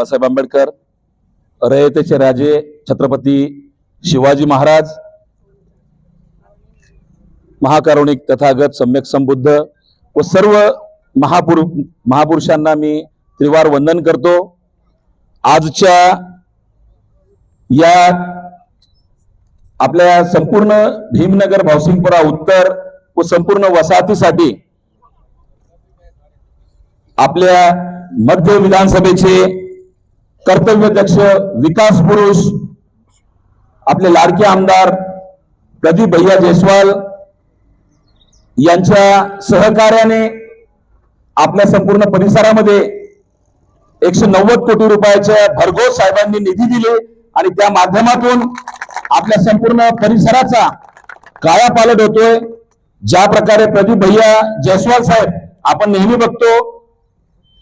बाबासाहेब आंबेडकर रयतेचे राजे छत्रपती शिवाजी महाराज महाकारुणिक तथागत सम्यक संबुद्ध व सर्व महापुरु महापुरुषांना मी त्रिवार वंदन करतो. आजच्या या आपल्या संपूर्ण भीमनगर भावसिंगपुरा उत्तर व संपूर्ण वसाहतीसाठी आपल्या मध्य विधानसभेचे कर्तव्यदक्ष विकास पुरुष आपले लाडके आमदार प्रदीप भैया जयस्वाल यांच्या सहकार्याने आपल्या संपूर्ण परिसरामध्ये एकशे नव्वद कोटी रुपयाच्या भरघोस साहेबांनी निधी दिले आणि त्या माध्यमातून आपल्या संपूर्ण परिसराचा कायापालट होतोय. ज्या प्रकारे प्रदीप भैया जयस्वाल साहेब आपण नेहमी बघतो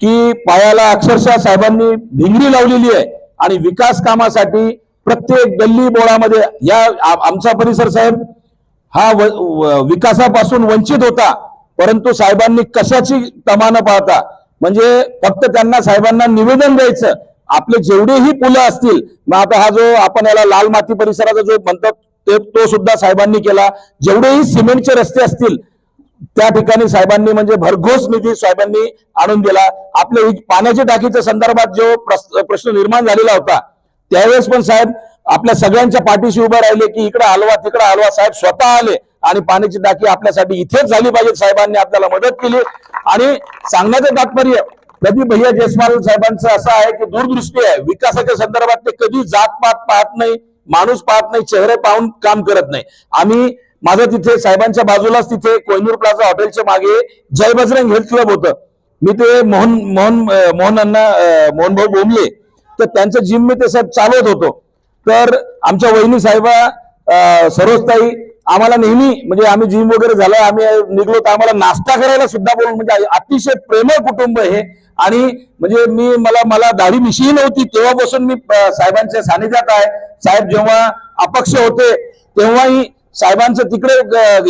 की पायाला अक्षरशः साहेबांनी भिंगरी लावलेली आहे आणि विकास कामासाठी प्रत्येक गल्ली बोळामध्ये या आमचा परिसर साहेब हा व- विकासापासून वंचित होता परंतु साहेबांनी कशाची तमा न पाहता? म्हणजे फक्त त्यांना साहेबांना निवेदन द्यायचं. आपले जेवढेही पुलं असतील मग आता हा जो आपण याला लाल माती परिसराचा जो म्हणतात ते तो सुद्धा साहेबांनी केला. जेवढेही सिमेंटचे रस्ते असतील त्या ठिकाणी साहेबांनी म्हणजे भरघोस निधी साहेबांनी आणून दिला. आपल्या पाण्याच्या टाकीच्या संदर्भात जो प्रश्न निर्माण झालेला होता त्यावेळेस पण साहेब आपल्या सगळ्यांच्या पाठीशी उभे राहिले की इकडे हलवा तिकडे हलवा. साहेब स्वतः आले आणि पाण्याची टाकी आपल्यासाठी इथेच झाली पाहिजे. साहेबांनी आपल्याला मदत केली. आणि सांगण्याचं तात्पर्य प्रदीप भैया जयस्वाल साहेबांचं असं आहे की दूरदृष्टी आहे. विकासाच्या संदर्भात ते कधी जात पात पाहत नाही माणूस पाहत नाही चेहरे पाहून काम करत नाही. आम्ही माझं तिथे साहेबांच्या बाजूलाच तिथे कोयनूर प्लाझा हॉटेलच्या मागे जय बजरंग हेल्थ क्लब होतं. मी ते मोहन मोहन मोहन अण्णा मोहन भाऊ बोंबले तर त्यांचं जिम मी ते साहेब चालवत होतो. तर आमच्या वहिनी साहेबा सरोजताई आम्हाला नेहमी म्हणजे आम्ही जिम वगैरे झालं आम्ही निघलो तर आम्हाला नाश्ता करायला सुद्धा बोलून म्हणजे अतिशय प्रेमळ कुटुंब हे आणि म्हणजे मी मला मला दाढी मिशी नव्हती तेव्हापासून मी साहेबांच्या सानिध्यात आहे. साहेब जेव्हा अपक्ष होते तेव्हाही साहेबांचं तिकडे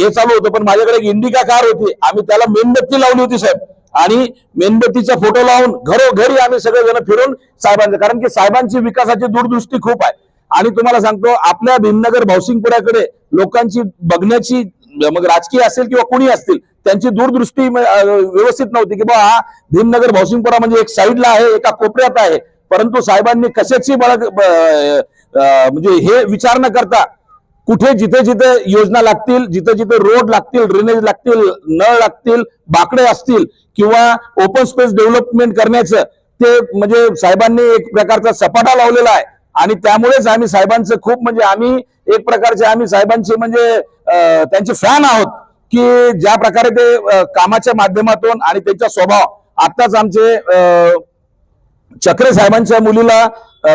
हे चालू होतं पण माझ्याकडे एक इंडिका कार होती. आम्ही त्याला मेणबत्ती लावली होती साहेब. आणि मेणबत्तीचा फोटो लावून घरोघरी आम्ही सगळेजण फिरून साहेबांचं कारण की साहेबांची विकासाची दूरदृष्टी खूप आहे. आणि तुम्हाला सांगतो आपल्या भीमनगर भावसिंगपुराकडे लोकांची बघण्याची मग राजकीय असेल किंवा कोणी असतील त्यांची दूरदृष्टी व्यवस्थित नव्हती की बा हा भीमनगर भावसिंगपुरा म्हणजे एक साईडला आहे एका कोपऱ्यात आहे. परंतु साहेबांनी कशाची बळ म्हणजे हे विचार न करता कुठे जिथे जिथे योजना लागतील जिथे जिथे रोड लागतील ड्रेनेज लागतील नळ लागतील बाकडे असतील किंवा ओपन स्पेस डेव्हलपमेंट करण्याचं ते म्हणजे साहेबांनी एक प्रकारचा सपाटा लावलेला आहे. आणि त्यामुळेच आम्ही साहेबांचं खूप म्हणजे आम्ही एक प्रकारचे आम्ही साहेबांचे म्हणजे त्यांचे फॅन आहोत की ज्या प्रकारे ते कामाच्या माध्यमातून आणि त्यांचा स्वभाव. आताच आमचे चक्रे साहेबांच्या मुलीला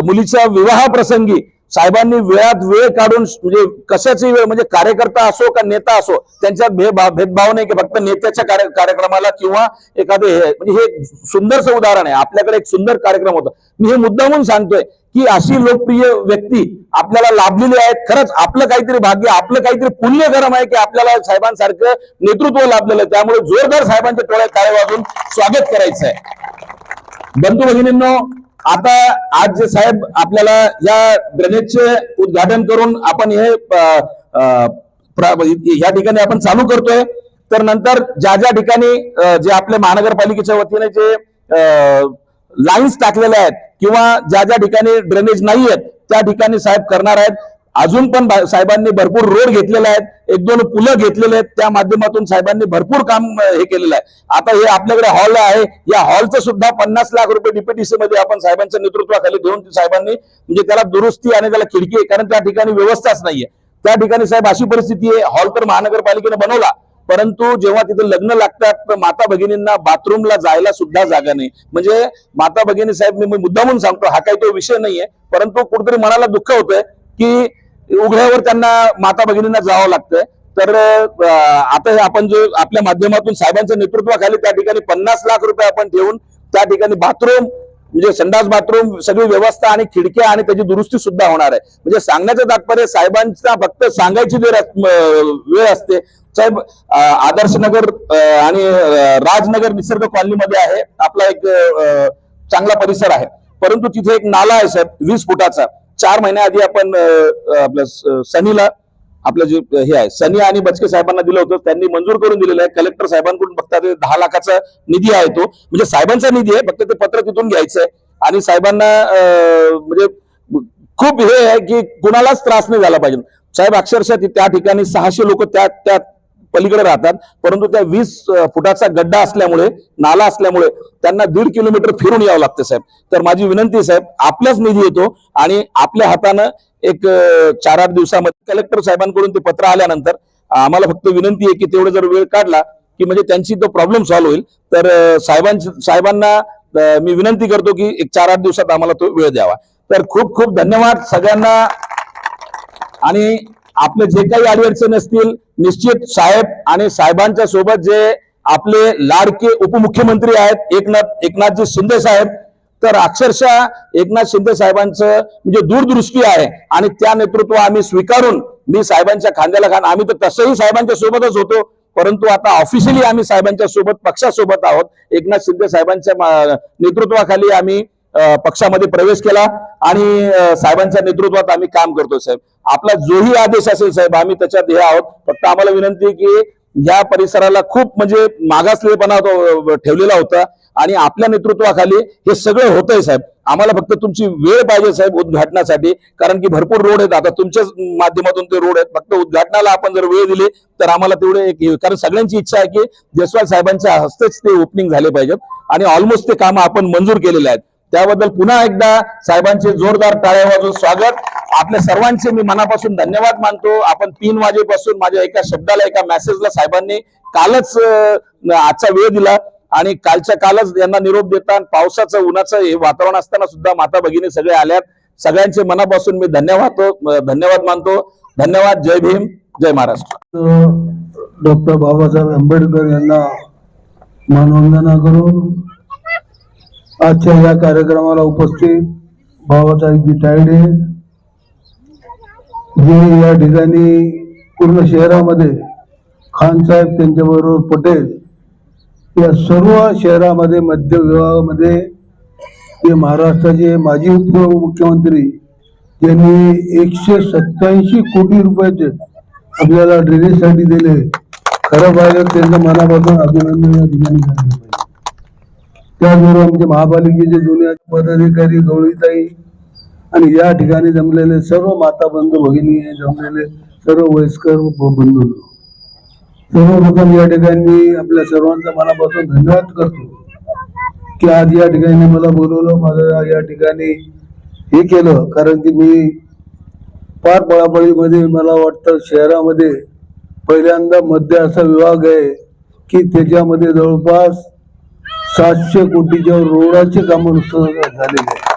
मुलीच्या विवाहाप्रसंगी साहेबांनी वेळात वेळ काढून म्हणजे कशाची वेळ म्हणजे कार्यकर्ता असो का नेता असो त्यांच्यात भेदभाव भेदभाव नाही की फक्त नेत्याच्या कार्य- कार्यक्रमाला किंवा एखादं हे म्हणजे हे सुंदरचं उदाहरण आहे. आपल्याकडे एक सुंदर कार्यक्रम होता. मी हे मुद्दामून सांगतोय की अशी लोकप्रिय व्यक्ती आपल्याला लाभलेली आहेत. खरंच आपलं काहीतरी भाग्य आपलं काहीतरी पुण्यकरम आहे की आपल्याला साहेबांसारखं नेतृत्व लाभलेलं आहे. त्यामुळे जोरदार साहेबांच्या टोळ्यात कार्य वाजून स्वागत करायचं आहे बंधू भगिनींनो आता आज जे साहेब आपल्याला या ड्रेनेजचे उद्घाटन करून आपण हे या ठिकाणी आपण चालू करतोय. तर नंतर ज्या ज्या ठिकाणी जे आपल्या महानगरपालिकेच्या वतीने जे लाईन्स टाकलेल्या आहेत किंवा ज्या ज्या ठिकाणी ड्रेनेज नाही आहेत त्या ठिकाणी साहेब करणार आहेत. अजून पण साहेबांनी भरपूर रोड घेतलेले आहेत. एक दोन पुलं घेतलेले आहेत. त्या माध्यमातून साहेबांनी भरपूर काम हे केलेलं आहे. आता हे आपल्याकडे हॉल आहे. या हॉलचं सुद्धा पन्नास लाख रुपये डीपीटीसी मध्ये आपण साहेबांच्या नेतृत्वाखाली घेऊन साहेबांनी म्हणजे त्याला दुरुस्ती आणि त्याला खिडकी आहे. कारण त्या ठिकाणी व्यवस्थाच नाहीये. त्या ठिकाणी साहेब अशी परिस्थिती आहे. हॉल तर महानगरपालिकेने बनवला. परंतु जेव्हा तिथे लग्न लागतात तर माता भगिनींना बाथरूमला जायला सुद्धा जागा नाही. म्हणजे माता भगिनी साहेब मी मी मुद्दामून सांगतो हा काही तो विषय नाहीये. परंतु कुठेतरी मनाला दुःख होतंय की उघड्यावर त्यांना माता भगिनींना जावं लागतंय. तर आता हे आपण जो आपल्या माध्यमातून साहेबांच्या नेतृत्वाखाली त्या ठिकाणी पन्नास लाख रुपये आपण ठेवून त्या ठिकाणी बाथरूम म्हणजे संडास बाथरूम सगळी व्यवस्था आणि खिडक्या आणि त्याची दुरुस्ती सुद्धा होणार आहे. म्हणजे सांगण्याचं तात्पर्य साहेबांचा फक्त सांगायची वेळ अस- वेळ असते. साहेब आदर्श आदर्शनगर आणि राजनगर निसर्ग कॉलनीमध्ये आहे. आपला एक चांगला परिसर आहे. परंतु तिथे एक नाला आहे साहेब वीस फुटाचा. चार महिन्याआधी आपण आपल्या स- सनीला आपलं जे हे आहे सनी आणि बचके साहेबांना दिलं होतं. त्यांनी मंजूर करून दिलेलं आहे. कलेक्टर साहेबांकडून फक्त ते दहा लाखाचा निधी आहे तो. म्हणजे साहेबांचा निधी आहे फक्त ते पत्र तिथून घ्यायचं आहे आणि साहेबांना म्हणजे खूप हे आहे की कुणालाच त्रास नाही झाला पाहिजे. साहेब अक्षरशः त्या ठिकाणी सहाशे लोक त्या त्या पलीकडे राहतात. परंतु त्या वीस फुटाचा गड्डा असल्यामुळे नाला असल्यामुळे त्यांना दीड किलोमीटर फिरून यावं लागतं साहेब. तर माझी विनंती आहे, साहेब आपलाच निधी येतो आणि आपल्या हातानं एक चार आठ दिवसामध्ये कलेक्टर साहेबांकडून ते पत्र आल्यानंतर आम्हाला फक्त विनंती आहे की तेवढं जर वेळ काढला की म्हणजे त्यांची तो प्रॉब्लेम सॉल्व्ह होईल. तर साहेबांची साहेबांना मी विनंती करतो की एक चार आठ दिवसात आम्हाला तो वेळ द्यावा. तर खूप खूप धन्यवाद सगळ्यांना. आणि आपले जे काही अडचणी असतील निश्चित साहेब आणि साहेबांच्या सोबत जे आपले लाडके उपमुख्यमंत्री आहेत एकनाथ एकनाथजी शिंदे साहेब तर अक्षरशः एकनाथ शिंदे साहेबांचं म्हणजे दूरदृष्टी आहे आणि त्या नेतृत्व आम्ही स्वीकारून मी साहेबांच्या खांद्याला खान आम्ही तर तसंही साहेबांच्या सोबतच होतो परंतु आता ऑफिशियली आम्ही साहेबांच्या सोबत पक्षासोबत आहोत. एकनाथ शिंदे साहेबांच्या नेतृत्वाखाली आम्ही पक्षामध्ये प्रवेश केला आणि साहेबांच्या नेतृत्वात आम्ही काम करतो साहेब. आपला जोही आदेश असेल साहेब आम्ही त्याच्यात हे आहोत. फक्त आम्हाला विनंती आहे की या परिसराला खूप म्हणजे मागासलेपणा ठेवलेला होता आणि आपल्या नेतृत्वाखाली हे सगळं होतंय साहेब. आम्हाला फक्त तुमची वेळ पाहिजे साहेब उद्घाटनासाठी. कारण की भरपूर रोड आहेत. आता तुमच्याच माध्यमातून ते रोड आहेत. फक्त उद्घाटनाला आपण जर वेळ दिली तर आम्हाला तेवढे एक कारण सगळ्यांची इच्छा आहे की जयस्वाल साहेबांच्या हस्तेच ते ओपनिंग झाले पाहिजेत. आणि ऑलमोस्ट ते कामं आपण मंजूर केलेले आहेत. त्याबद्दल पुन्हा एकदा साहेबांचे जोरदार टाळ्या वाजून स्वागत. आपल्या सर्वांचे मी मनापासून धन्यवाद मानतो. आपण तीन वाजेपासून माझ्या एका शब्दाला एका मेसेजला साहेबांनी कालच आजचा वेळ दिला. आणि कालच्या कालच यांना निरोप देतात आणि पावसाचं उन्हाचं हे वातावरण असताना सुद्धा माता भगिनी सगळे आल्यात. सगळ्यांचे मनापासून मी धन्यवाद धन्यवाद मानतो. धन्यवाद. जय भीम. जय महाराष्ट्र. डॉक्टर बाबासाहेब आंबेडकर यांना मानवंदना करून आजच्या या कार्यक्रमाला उपस्थित बाबासाहेबजी तायडे जे या ठिकाणी पूर्ण शहरामध्ये खान साहेब त्यांच्याबरोबर पटेल या सर्व शहरामध्ये मध्य विभागामध्ये ते महाराष्ट्राचे माजी उपमुख्यमंत्री ज्यांनी एकशे सत्याऐंशी कोटी रुपयाचे आपल्याला ड्रेनेजसाठी दिले खरं पाहिलं त्यांचं मनापासून अभिनंदन या ठिकाणी करायला पाहिजे त्याचबरोबर आमचे महापालिकेचे जुने पदाधिकारी गवळीताई आणि या ठिकाणी जमलेले सर्व माता बंधू भगिनी जमलेले सर्व वयस्कर बंधू. सर्वप्रथम या ठिकाणी मी आपल्या सर्वांचा मनापासून धन्यवाद करतो की आज या ठिकाणी मला बोलवलं मला या ठिकाणी हे केलं. कारण की मी फार पळापळीमध्ये मला वाटतं शहरामध्ये पहिल्यांदा मध्य असा विभाग आहे की त्याच्यामध्ये जवळपास सातशे कोटीच्या रोडाचे कामं नुसतं झालेले आहे.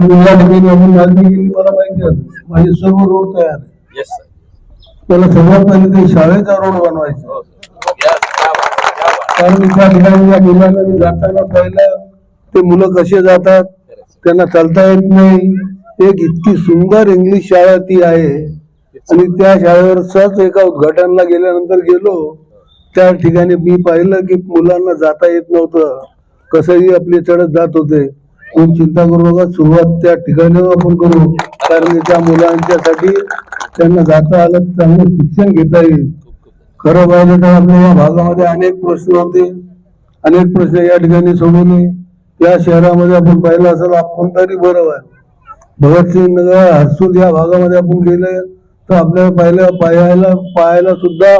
आणि या ठिकाणी आपण मागणी केली मला माहिती आहे. माझे सर्व रोड तयार आहे त्याला सर्वात पहिले ते शाळेचा रोड बनवायचा. कारण त्या ठिकाणी या मुलांना मी जाताना पहिलं ते मुलं कसे जातात त्यांना चालता येत नाही. एक इतकी सुंदर इंग्लिश शाळा ती आहे. आणि त्या शाळेवर सहज एका उद्घाटनाला गेल्यानंतर गेलो त्या ठिकाणी मी पाहिलं की मुलांना जाता येत नव्हतं. कसंही आपले चढत जात होते. कोण चिंता करू नका सुरुवात त्या ठिकाणी आपण करू. कारण की त्या मुलांच्यासाठी त्यांना जाता आलं चांगलं शिक्षण घेता येईल. खरं पाहिलं तर आपल्या या भागामध्ये अनेक प्रश्न होते. अनेक प्रश्न या ठिकाणी सोडवले. या शहरामध्ये आपण पाहिलं असेल आपण तरी बरं भगतसिंग नगर हर्सूल या भागामध्ये आपण गेलं. तर आपल्याला पाहिलं पाहायला पाहायला सुद्धा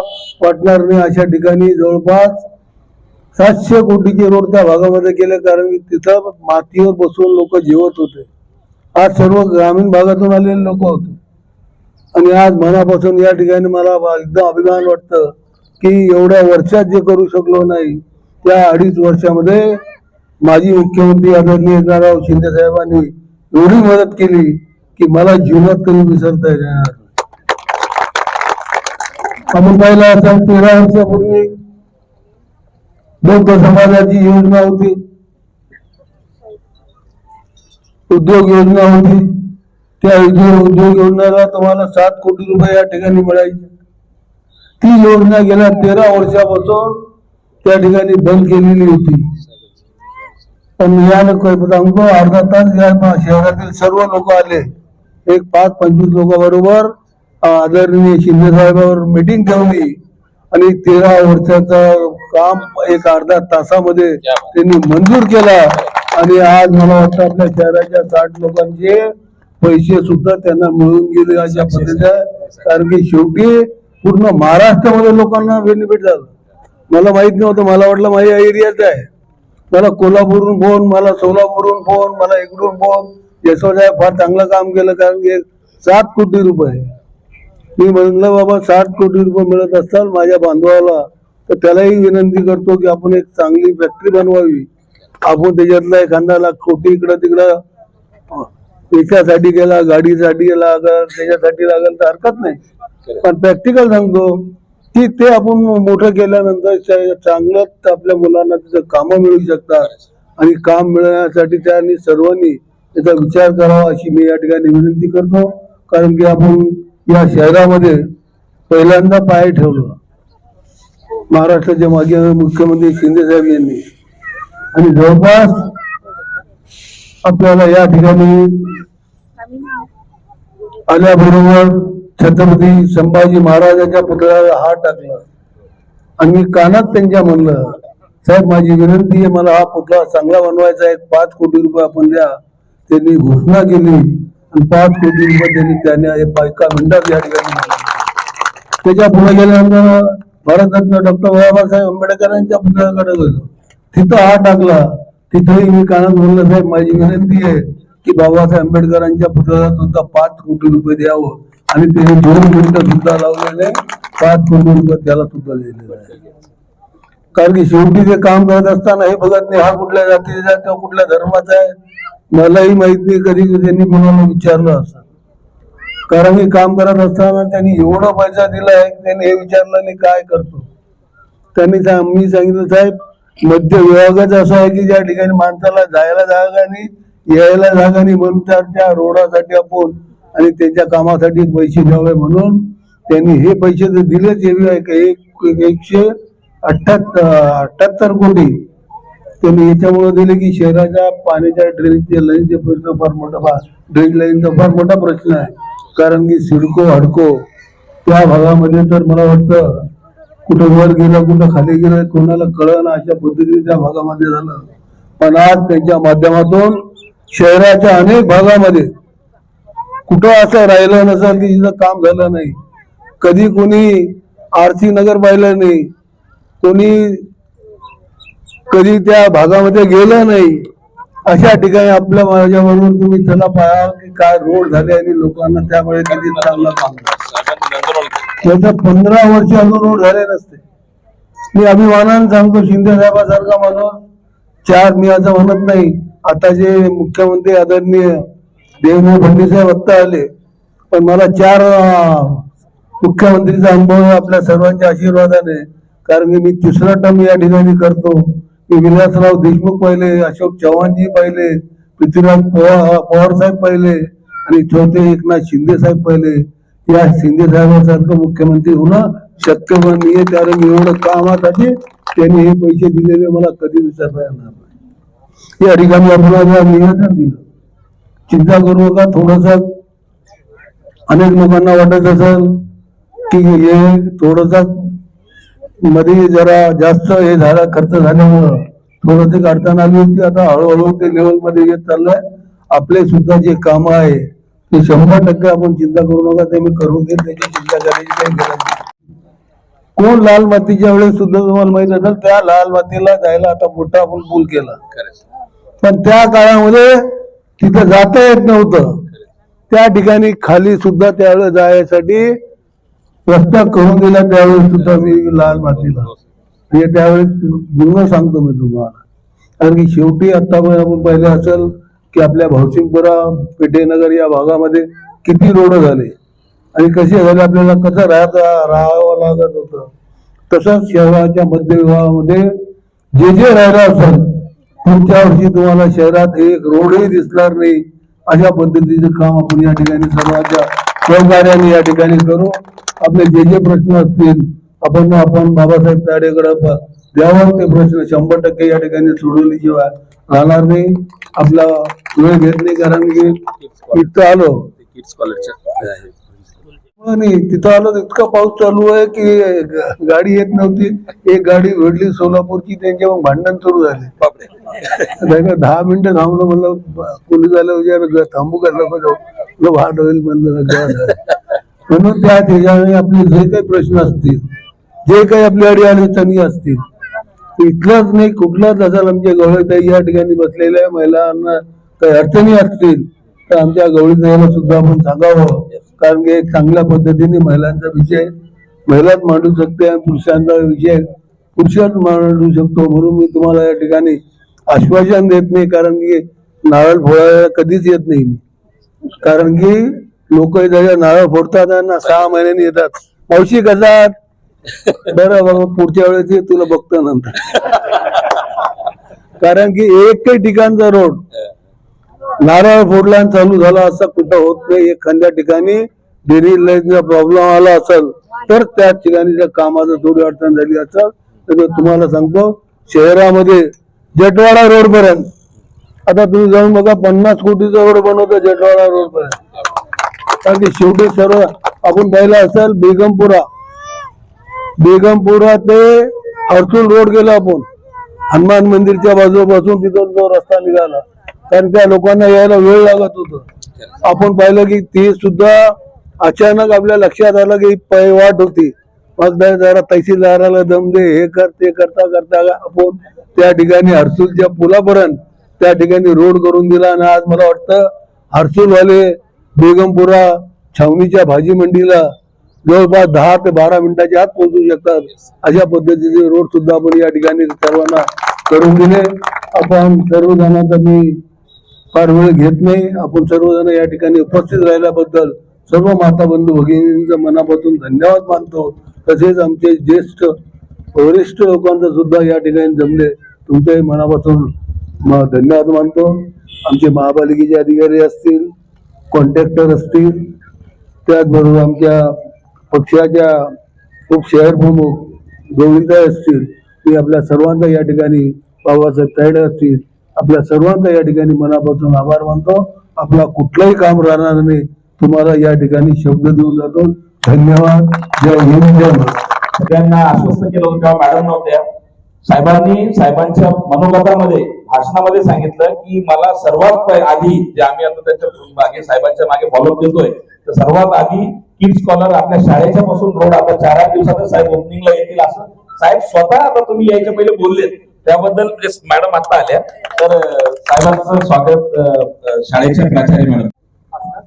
वाटणार नाही अशा ठिकाणी जवळपास सातशे कोटीचे रोड त्या भागामध्ये केले कारण की तिथं मातीवर बसून लोक जेवत होते. आज सर्व ग्रामीण भागातून आलेले लोक होते. आणि आज मनापासून या ठिकाणी मला बा- एकदम अभिमान वाटतं की एवढ्या वर्षात जे करू शकलो नाही त्या अडीच वर्षामध्ये माजी मुख्यमंत्री आदरणीय एकनाथराव शिंदे साहेबांनी एवढी मदत केली की मला जीवनात कधी विसरता येणार आपण पाहिलं तेरा वर्षापूर्वी बौद्ध समाजाची योजना होती. उद्योग योजना होती. त्या उद्योग उद्योग योजनेला तुम्हाला सात कोटी रुपये या ठिकाणी मिळायचे. ती योजना गेल्या तेरा वर्षापासून त्या ठिकाणी बंद केलेली होती. पण यानं काय सांगतो अर्धा तास या शहरातील सर्व लोक आले. एक पाच पंचवीस लोकांबरोबर आदरणीय शिंदे साहेबांवर मिटिंग ठेवली आणि तेरा वर्षाचं काम एक अर्धा तासामध्ये त्यांनी मंजूर केला. आणि आज मला वाटतं आपल्या शहराच्या साठ लोकांचे पैसे सुद्धा त्यांना मिळून गेले अशा पद्धतीने कारण की शेवटी पूर्ण महाराष्ट्रामध्ये लोकांना बेनिफिट झालं. मला माहीत नव्हतं मला वाटलं माझ्या एरियात आहे. मला कोल्हापूरहून फोन मला सोलापूरहून फोन मला इकडून फोन यशवंत फार चांगलं काम केलं कारण की सात कोटी रुपये. मी म्हणलं बाबा सात कोटी रुपये मिळत असताल माझ्या बांधवाला तर त्यालाही विनंती करतो की आपण एक चांगली फॅक्टरी बनवावी. आपण त्याच्यातला एखादा लाख कोटी इकडं तिकडं याच्यासाठी गेला गाडीसाठी लागल त्याच्यासाठी लागेल तर हरकत नाही. पण प्रॅक्टिकल सांगतो की ते आपण मोठं केल्यानंतर चांगलं आपल्या मुलांना तिथं कामं मिळू शकतात. आणि काम मिळवण्यासाठी त्यांनी सर्वांनी त्याचा विचार करावा अशी मी या ठिकाणी विनंती करतो. कारण की आपण या शहरामध्ये पहिल्यांदा पाय ठेवलं. महाराष्ट्राचे माजी मुख्यमंत्री शिंदे साहेब यांनी. आणि जवळपास आपल्याला या ठिकाणी आल्याबरोबर छत्रपती संभाजी महाराजांच्या पुतळ्याला हात टाकला. आणि मी कानात त्यांच्या म्हणलं साहेब माझी विनंती आहे मला हा पुतळा चांगला बनवायचा आहे. पाच कोटी रुपये आपण द्या. त्यांनी घोषणा केली. पाच कोटी रुपये त्यांनी त्याने बायका मिनिटात या ठिकाणी त्याच्या पुढे गेल्यानंतर भारतरत्न डॉक्टर बाबासाहेब आंबेडकरांच्या पुतळ्याकडे गेलो. तिथं हा टाकला. तिथेही मी कानात म्हणलं साहेब माझी विनंती आहे की बाबासाहेब आंबेडकरांच्या पुतळ्याला सुद्धा पाच कोटी रुपये द्यावं. आणि त्याने दोन मिनिटं सुद्धा लावलेले पाच कोटी रुपये त्याला सुद्धा दिलेले कारण की शेवटी ते काम करत असताना हे बघत नाही हा कुठल्या जातीचा आहे तो कुठल्या धर्माचा आहे मलाही माहीत नाही कधी त्यांनी कोणाला विचारलं असं. कारण मी काम करत असताना त्यांनी एवढा पैसा दिला आहे की त्यांनी हे विचारलं नाही काय करतो. त्यांनी सांग मी सांगितलं साहेब मध्य विभागच असं आहे की ज्या ठिकाणी माणसाला जायला जागा नाही यायला जागा नाही म्हणून त्या रोडासाठी आपण आणि त्यांच्या कामासाठी पैसे द्यावे म्हणून त्यांनी हे पैसे तर दिलेच एवढे आहे एक एकशे अठ्ठ्याहत्तर अठ्ठ्याहत्तर कोटी त्यांनी याच्यामुळे दिले की शहराच्या पाण्याच्या ड्रेनच्या लाईनचे प्रश्न फार मोठा ड्रेन लाईनचा फार मोठा प्रश्न आहे. कारण की सिडको हडको त्या भागामध्ये तर मला वाटतं कुठं वर गेलं कुठं खाली गेलं कोणाला कळलं अशा पद्धतीने त्या भागामध्ये झालं. पण आज त्यांच्या माध्यमातून शहराच्या अनेक भागामध्ये कुठं असं राहिलं नसेल की तिथं काम झालं नाही कधी कोणी आरसी नगर पाहिलं नाही कोणी कधी त्या भागामध्ये गेलं नाही अशा ठिकाणी आपल्या माझ्याबरोबर तुम्ही चला पाहा की काय रोड झाले आणि लोकांना त्यामुळे कधी चांगला त्याचा पंधरा वर्ष अजून रोड झाले नसते. मी अभिमानानं सांगतो शिंदे साहेबासारखा माणूस चार मी असं म्हणत नाही. आता जे मुख्यमंत्री आदरणीय देवेंद्र फडणवीस साहेब आत्ता आले पण मला चार मुख्यमंत्रीचा अनुभव आपल्या सर्वांच्या आशीर्वादाने कारण की मी तिसरा टर्म या ठिकाणी करतो. की विलासराव देशमुख पाहिले अशोक चव्हाणजी पाहिले पृथ्वीराज पवार पवार साहेब पाहिले आणि चौथे एकनाथ शिंदे साहेब पाहिले. या शिंदे साहेबांसारखं मुख्यमंत्री होणं शक्य नाहीये कारण एवढं कामासाठी त्यांनी हे पैसे दिलेले मला कधी विचारता येणार नाही. या ठिकाणी आपण निवेदन दिलं. चिंता करू नका थोडस अनेक लोकांना वाटत असेल की हे थोडस मध्ये जरा जास्त हे झाला खर्च झाल्यामुळं थोडस अडचण आली होती. आता हळूहळू ते लेवलमध्ये येत चाललंय. आपले सुद्धा जे काम आहे ते शंभर टक्के आपण चिंता करू नका. ते मी करून देईल त्याची चिंता करायची काही गरज नाही. कोण लाल मातीच्या वेळेस सुद्धा तुम्हाला माहीत असेल त्या लाल मातीला जायला आता मोठा आपण पूल केला. पण त्या काळामध्ये तिथं जाता येत नव्हतं. त्या ठिकाणी खाली सुद्धा त्यावेळेस जायसाठी रस्त्या करून दिला त्यावेळेस सुद्धा मी लाल मातीला. म्हणजे त्यावेळेस जुनं सांगतो मी तुम्हाला. कारण की शेवटी आता पण आपण पाहिले असेल की आपल्या भावसिंगपुरा पेठेनगर या भागामध्ये किती रोड झाले. आणि कसे झाले आपल्याला कसं राहत राहावं लागत होतं. तसंच शहराच्या मध्य विभागामध्ये जे जे राहिलं असेल पुढच्या वर्षी तुम्हाला शहरात एक रोडही दिसणार नाही. अशा पद्धतीचं काम आपण या ठिकाणी सर्वांच्या सहकार्याने या ठिकाणी करू. आपले जे जे प्रश्न असतील आपण आपण बाबासाहेब ताडेकडे द्यावर ते प्रश्न. शंभर टक्के या ठिकाणी सोडवल्याशिवाय राहणार नाही आपला वेळ घेत नाही कारण की इथं आलो. नाही तिथं आलो तर इतका पाऊस चालू आहे की गाडी येत नव्हती. एक गाडी भेटली सोलापूरची त्यांच्या मग भांडण सुरू झाले. का, दहा मिनिटं थांबलो म्हणलं ब- पोलीस आले थांबू का नको जाऊ? म्हणलं वाट होईल म्हणलं म्हणून त्या ठिकाणी आपले जे काही प्रश्न असतील जे काही आपली अडीअडचणी असतील इथलाच नाही कुठलाच असेल आमच्या गवळीताई या ठिकाणी बसलेल्या महिलांना काही अडचणी असतील तर आमच्या गवळीताईला सुद्धा आपण सांगावं. कारण की एक चांगल्या पद्धतीने महिलांचा विषय महिलाच मांडू शकते आणि पुरुषांचा विषय पुरुषच मांडू शकतो. म्हणून मी तुम्हाला या ठिकाणी आश्वासन देत नाही कारण की नारळ फोडायला कधीच येत नाही. मी कारण की लोक त्याच्या नारळ फोडतात आणि सहा महिन्यांनी येतात. मावशी कसा बरं बाबा पुढच्या वेळेस तुला बघतो नंतर. कारण की एकही ठिकाणचा रोड नारळ फोडला आणि चालू झाला असं कुठं होत नाही. एखाद्या ठिकाणी डेरी लाईनचा प्रॉब्लेम आला असेल तर त्या ठिकाणी त्या कामाचं थोडी अडचण झाली असेल तर तुम्हाला सांगतो शहरामध्ये जटवाडा रोड पर्यंत आता तुम्ही जाऊन बघा पन्नास कोटीचा रोड बनवतो जटवाडा रोड पर्यंत कारण की शेवटी सर्व आपण पाहिलं असेल बेगमपुरा. बेगमपुरा ते हर्सुल रोड गेला आपण. हनुमान मंदिरच्या बाजूपासून तिथून जो रस्ता निघाला. कारण त्या लोकांना यायला वेळ लागत होत. आपण पाहिलं की ते सुद्धा अचानक आपल्या लक्षात आलं की पै वाट होती. मग जरा जरा तहसीलदाराला दम दे हे कर ते करता करता आपण त्या ठिकाणी हर्सुलच्या पुलापर्यंत त्या ठिकाणी रोड करून दिला. आणि आज मला वाटतं हर्सुलवाले बेगमपुरा छावणीच्या भाजी मंडीला जवळपास दहा ते बारा मिनिटाच्या आत पोहोचू शकतात. अशा पद्धतीचे रोड सुद्धा आपण या ठिकाणी सर्वांना करून दिले. आपण सर्वजणांचा मी फार वेळ घेत नाही. आपण सर्वजण या ठिकाणी उपस्थित राहिल्याबद्दल सर्व माता बंधू भगिनींचं मनापासून धन्यवाद मानतो. तसेच आमचे ज्येष्ठ वरिष्ठ लोकांचा सुद्धा या ठिकाणी जमले. तुमच्याही मनापासून धन्यवाद मानतो. आमचे महापालिकेचे अधिकारी असतील कॉन्ट्रॅक्टर असतील त्याचबरोबर आमच्या पक्षाच्या खूप प्रमुख गोविंदा असतील ते आपल्या सर्वांचा या ठिकाणी बाबासाहेब तायडे असतील आपल्या सर्वांचा या ठिकाणी मनापासून आभार मानतो. आपला कुठलंही काम राहणार नाही. तुम्हाला या ठिकाणी शब्द देऊन जातो. धन्यवाद. जय हिंद जय सगळ्यांना आश्वस्त केलं होतं. मॅडम नव्हत्या. साहेबांनी साहेबांच्या मनोगतामध्ये भाषणामध्ये सांगितलं की मला सर्वात आधी जे आम्ही आता त्याच्यामागे साहेबांच्या मागे फॉलोअप देतोय तर सर्वात आधी किड स्कॉलर आपल्या शाळेच्या पासून रोड आता चार आठ दिवसातच साहेब ओपनिंगला येतील असं. साहेब स्वतः आता तुम्ही यायच्या पहिले बोललेत. त्याबद्दल मॅडम आता आल्या. तर साहेबांचं स्वागत शाळेच्या प्राचार्य मॅडम.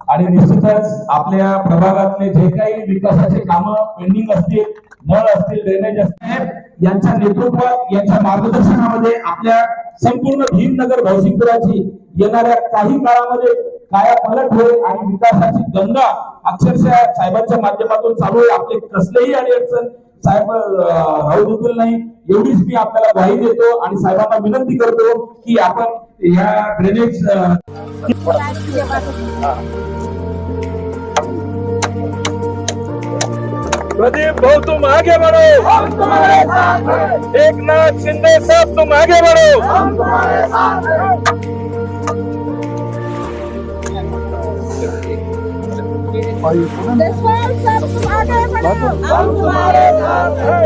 आणि निश्चितच आपल्या प्रभागातले जे काही विकासाचे कामं पेंडिंग असतील नळ असतील ड्रेनेज असतील यांच्या नेतृत्वात यांच्या मार्गदर्शनामध्ये आपल्या संपूर्ण भीमनगर भौसिंगपुराची येणाऱ्या काही काळामध्ये काया पलट होईल आणि विकासाची गंगा अक्षरशः साहेबांच्या माध्यमातून चालू होईल. आपले कसलेही अडचण साहेब राहू देतील नाही. एवढीच मी आपल्याला ग्वाही देतो आणि साहेबांना विनंती करतो की आपण या ड्रेनेज अं, प्रदीप भाऊ तुम आगे बढ़ो। हम तुम्हारे साथ हैं। एक नाथ शिंदे साहब तुम आगे बढ़ो। हम तुम्हारे साथ हैं। सब तुम आगे बढ़ो। हम तुम्हारे साथ हैं।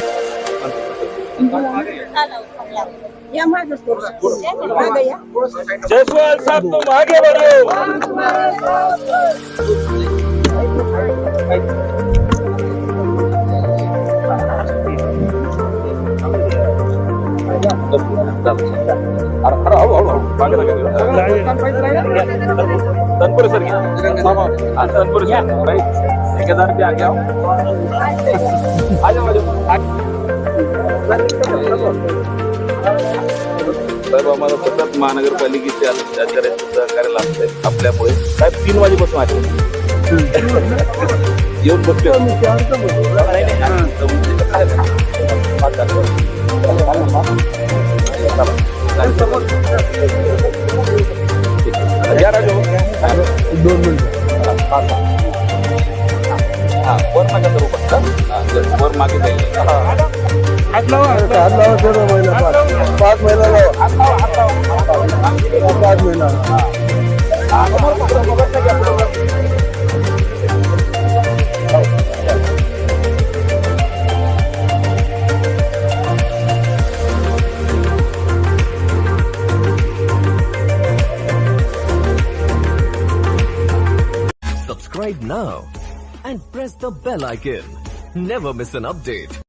जयसवाल साहब तुम आगे बढ़ो तनपुर सर घ्या तनपुर घ्या ठेकेदार भी आ गया आ जाओ आ जाओ साहेब आम्हाला सतत महानगरपालिकेचे अधिकाऱ्यांचं सहकार्य लागतंय आपल्यामुळे साहेब तीन वाजेपासून आले. येऊन बसले नाही, bell icon. Never miss an update.